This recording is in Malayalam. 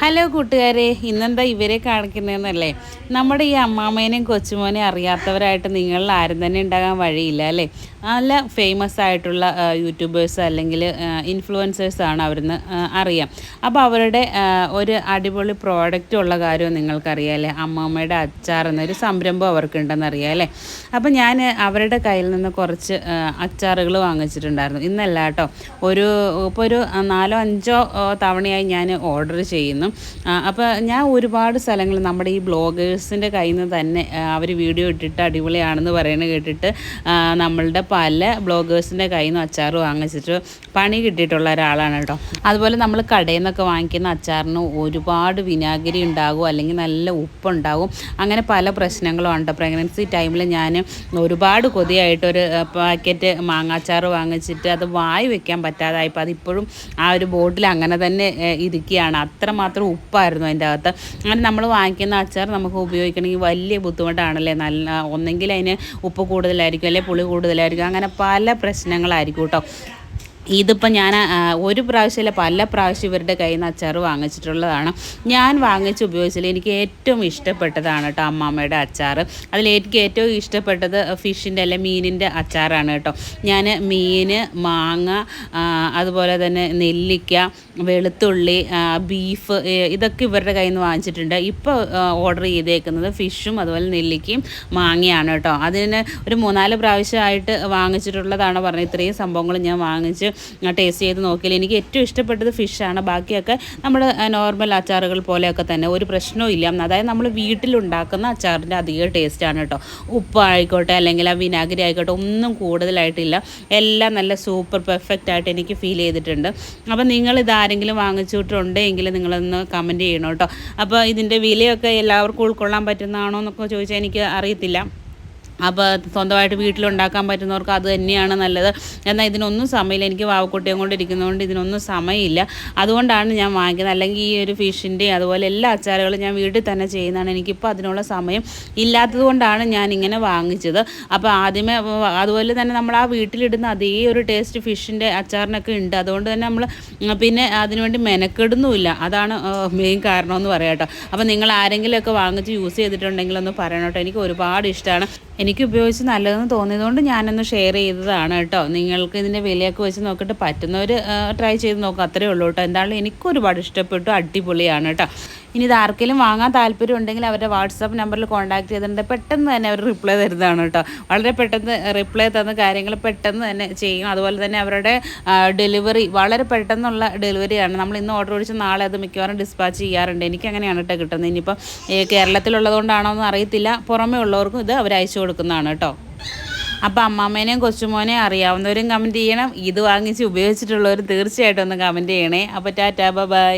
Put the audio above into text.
ഹലോ കൂട്ടുകാരെ. ഇന്നെന്താ ഇവരെ കാണിക്കുന്നതെന്നല്ലേ? നമ്മുടെ ഈ അമ്മാമേനെയും കൊച്ചുമോനെയും അറിയാത്തവരായിട്ട് നിങ്ങളിൽ ആരും തന്നെ ഉണ്ടാകാൻ വഴിയില്ല അല്ലേ? നല്ല ഫേമസ് ആയിട്ടുള്ള യൂട്യൂബേഴ്സ് അല്ലെങ്കിൽ ഇൻഫ്ലുവൻസേഴ്സാണ് അവരെന്ന് ആ, അറിയാം. അപ്പോൾ അവരുടെ ഒരു അടിപൊളി പ്രോഡക്റ്റ് ഉള്ള കാര്യം നിങ്ങൾക്കറിയാം അല്ലേ? അമ്മാമ്മയുടെ അച്ചാർ എന്നൊരു സംരംഭം അവർക്കുണ്ടെന്ന് അറിയാം അല്ലേ? അപ്പോൾ ഞാൻ അവരുടെ കയ്യിൽ നിന്ന് കുറച്ച് അച്ചാറുകൾ വാങ്ങിച്ചിട്ടുണ്ടായിരുന്നു. ഇന്നല്ല കേട്ടോ. ഒരു ഇപ്പോൾ ഒരു നാലോ അഞ്ചോ തവണയായി ഞാൻ ഓർഡർ ചെയ്യുന്നു. അപ്പോൾ ഞാൻ ഒരുപാട് സ്ഥലങ്ങൾ നമ്മുടെ ഈ ബ്ലോഗേഴ്സിന്റെ കയ്യിൽ നിന്ന് തന്നെ അവർ വീഡിയോ ഇട്ടിട്ട് അടിപൊളിയാണെന്ന് പറയുന്നത് കേട്ടിട്ട് നമ്മളുടെ പല ബ്ലോഗേഴ്സിന്റെ കയ്യിൽ നിന്ന് അച്ചാർ വാങ്ങിച്ചിട്ട് പണി കിട്ടിയിട്ടുള്ള ഒരാളാണ് കേട്ടോ. അതുപോലെ നമ്മൾ കടയിൽ നിന്നൊക്കെ വാങ്ങിക്കുന്ന അച്ചാറിന് ഒരുപാട് വിനാഗിരി ഉണ്ടാകും അല്ലെങ്കിൽ നല്ല ഉപ്പുണ്ടാകും. അങ്ങനെ പല പ്രശ്നങ്ങളും ഉണ്ട്. പ്രഗ്നൻസി ടൈമിൽ ഞാൻ ഒരുപാട് കൊതിയായിട്ടൊരു പാക്കറ്റ് മാങ്ങാച്ചാർ വാങ്ങിച്ചിട്ട് അത് വായി വെക്കാൻ പറ്റാതായപ്പോൾ അതിപ്പോഴും ആ ഒരു ബോട്ടിൽ അങ്ങനെ തന്നെ ഇരിക്കുകയാണ്. അത്രമാത്രം ഉപ്പായിരുന്നു അതിന്റെ അകത്ത് അങ്ങനെ നമ്മൾ വാങ്ങിക്കുന്ന അച്ചാർ നമുക്ക് ഉപയോഗിക്കണമെങ്കിൽ വലിയ ബുദ്ധിമുട്ടാണല്ലേ? നല്ല ഒന്നെങ്കിൽ അതിന് ഉപ്പ് കൂടുതലായിരിക്കും അല്ലെങ്കിൽ പുളി കൂടുതലായിരിക്കും അങ്ങനെ പല പ്രശ്നങ്ങളായിരിക്കും കേട്ടോ. ഇതിപ്പോൾ ഞാൻ ഒരു പ്രാവശ്യമല്ല പല പ്രാവശ്യം ഇവരുടെ കയ്യിൽ നിന്ന് അച്ചാർ വാങ്ങിച്ചിട്ടുള്ളതാണ്. ഞാൻ വാങ്ങിച്ച് ഉപയോഗിച്ചതിൽ എനിക്ക് ഏറ്റവും ഇഷ്ടപ്പെട്ടതാണ് കേട്ടോ അമ്മാമ്മയുടെ അച്ചാർ അതിൽ എനിക്ക് ഏറ്റവും ഇഷ്ടപ്പെട്ടത് ഫിഷിന്റെ അല്ലെ മീനിന്റെ അച്ചാറാണ് കേട്ടോ ഞാൻ മീൻ മാങ്ങ അതുപോലെ തന്നെ നെല്ലിക്ക വെളുത്തുള്ളി ബീഫ് ഇതൊക്കെ ഇവരുടെ കയ്യിൽ നിന്ന് വാങ്ങിച്ചിട്ടുണ്ട്. ഇപ്പോൾ ഓർഡർ ചെയ്തേക്കുന്നത് ഫിഷും അതുപോലെ നെല്ലിക്കയും മാങ്ങയാണ് കേട്ടോ അതിന് ഒരു മൂന്നാൽ പ്രാവശ്യമായിട്ട് വാങ്ങിച്ചിട്ടുള്ളതാണ് പറഞ്ഞത്. ഇത്രയും സംഭവങ്ങൾ ഞാൻ വാങ്ങിച്ച് ടേസ്റ്റ് ചെയ്ത് നോക്കിയാൽ എനിക്ക് ഏറ്റവും ഇഷ്ടപ്പെട്ടത് ഫിഷാണ് ബാക്കിയൊക്കെ നമ്മൾ നോർമൽ അച്ചാറുകൾ പോലെയൊക്കെ തന്നെ. ഒരു പ്രശ്നവും ഇല്ല. അതായത് നമ്മൾ വീട്ടിലുണ്ടാക്കുന്ന അച്ചാറിന്റെ അധിക ടേസ്റ്റാണ് കേട്ടോ. ഉപ്പ് ആയിക്കോട്ടെ അല്ലെങ്കിൽ ആ വിനാഗിരി ആയിക്കോട്ടെ ഒന്നും കൂടുതലായിട്ടില്ല. എല്ലാം നല്ല സൂപ്പർ പെർഫെക്റ്റ് ആയിട്ട് എനിക്ക് ഫീൽ ചെയ്തിട്ടുണ്ട്. അപ്പോൾ നിങ്ങൾ ഇതാരെങ്കിലും വാങ്ങിച്ചിട്ടുണ്ടെങ്കിൽ നിങ്ങളൊന്ന് കമന്റ് ചെയ്യണം കേട്ടോ. അപ്പോൾ ഇതിന്റെ വിലയൊക്കെ എല്ലാവർക്കും ഉൾക്കൊള്ളാൻ പറ്റുന്നതാണോ എന്നൊക്കെ ചോദിച്ചാൽ എനിക്ക് അറിയത്തില്ല. അപ്പോൾ സ്വന്തമായിട്ട് വീട്ടിലുണ്ടാക്കാൻ പറ്റുന്നവർക്ക് അത് തന്നെയാണ് നല്ലത്. എന്നാൽ ഇതിനൊന്നും സമയമില്ല. എനിക്ക് വാവക്കുട്ടിയും കൊണ്ട് ഇരിക്കുന്നതുകൊണ്ട് ഇതിനൊന്നും സമയമില്ല. അതുകൊണ്ടാണ് ഞാൻ വാങ്ങിക്കുന്നത്. അല്ലെങ്കിൽ ഈ ഒരു ഫിഷിന്റെയും അതുപോലെ എല്ലാ അച്ചാറുകളും ഞാൻ വീട്ടിൽ തന്നെ ചെയ്യുന്നതാണ്. എനിക്കിപ്പോൾ അതിനുള്ള സമയം ഇല്ലാത്തത് കൊണ്ടാണ് ഞാൻ ഇങ്ങനെ വാങ്ങിച്ചത്. അപ്പോൾ ആദ്യമേ അതുപോലെ തന്നെ നമ്മൾ ആ വീട്ടിലിടുന്ന അതേ ഒരു ടേസ്റ്റ് ഫിഷിന്റെ അച്ചാറിനൊക്കെ ഉണ്ട്. അതുകൊണ്ട് തന്നെ നമ്മൾ പിന്നെ അതിനുവേണ്ടി മെനക്കെടുന്നുമില്ല. അതാണ് മെയിൻ കാരണമെന്ന് പറയാം കേട്ടോ. അപ്പോൾ നിങ്ങൾ ആരെങ്കിലുമൊക്കെ വാങ്ങിച്ച് യൂസ് ചെയ്തിട്ടുണ്ടെങ്കിൽ ഒന്ന് പറയണം കേട്ടോ. എനിക്ക് ഒരുപാട് ഇഷ്ടമാണ്. എനിക്ക് ഉപയോഗിച്ച് നല്ലതെന്ന് തോന്നിയതുകൊണ്ട് ഞാനൊന്ന് ഷെയർ ചെയ്തതാണ് കേട്ടോ. നിങ്ങൾക്ക് ഇതിന്റെ വിലയൊക്കെ വെച്ച് നോക്കിയിട്ട് പറ്റുന്നവർ ട്രൈ ചെയ്ത് നോക്കുക അത്രയേ ഉള്ളൂ കേട്ടോ. എന്തായാലും എനിക്ക് ഒരുപാട് ഇഷ്ടപ്പെട്ടു. അടിപൊളിയാണ് കേട്ടോ. ഇനി ഇത് ആർക്കെങ്കിലും വാങ്ങാൻ താല്പര്യം ഉണ്ടെങ്കിൽ അവരുടെ വാട്സാപ്പ് നമ്പറിൽ കോൺടാക്ട് ചെയ്തിട്ടുണ്ട്. പെട്ടെന്ന് തന്നെ അവർ റിപ്ലൈ തരുന്നതാണ് കേട്ടോ. വളരെ പെട്ടെന്ന് റിപ്ലൈ തന്ന കാര്യങ്ങൾ പെട്ടെന്ന് തന്നെ ചെയ്യും. അതുപോലെ തന്നെ അവരുടെ ഡെലിവറി വളരെ പെട്ടെന്നുള്ള ഡെലിവറിയാണ് നമ്മൾ ഇന്ന് ഓർഡർ ഓടിച്ച് നാളെ അത് മിക്കവാറും ഡിസ്പാച്ച് ചെയ്യാറുണ്ട്. എനിക്ക് അങ്ങനെയാണ് കേട്ടോ കിട്ടുന്നത്. ഇനിയിപ്പോൾ കേരളത്തിലുള്ളതുകൊണ്ടാണോ എന്ന് അറിയത്തില്ല. പുറമേ ഉള്ളവർക്കും ഇത് അവർ അയച്ചു കൊടുക്കുന്നതാണ് കേട്ടോ. അപ്പോൾ അമ്മാമ്മേനെയും കൊച്ചുമോനെയും അറിയാവുന്നവരും കമന്റ് ചെയ്യണം. ഇത് വാങ്ങിച്ച് ഉപയോഗിച്ചിട്ടുള്ളവർ തീർച്ചയായിട്ടും ഒന്ന് കമന്റ് ചെയ്യണേ. അപ്പോൾ ടാറ്റാ ബൈ.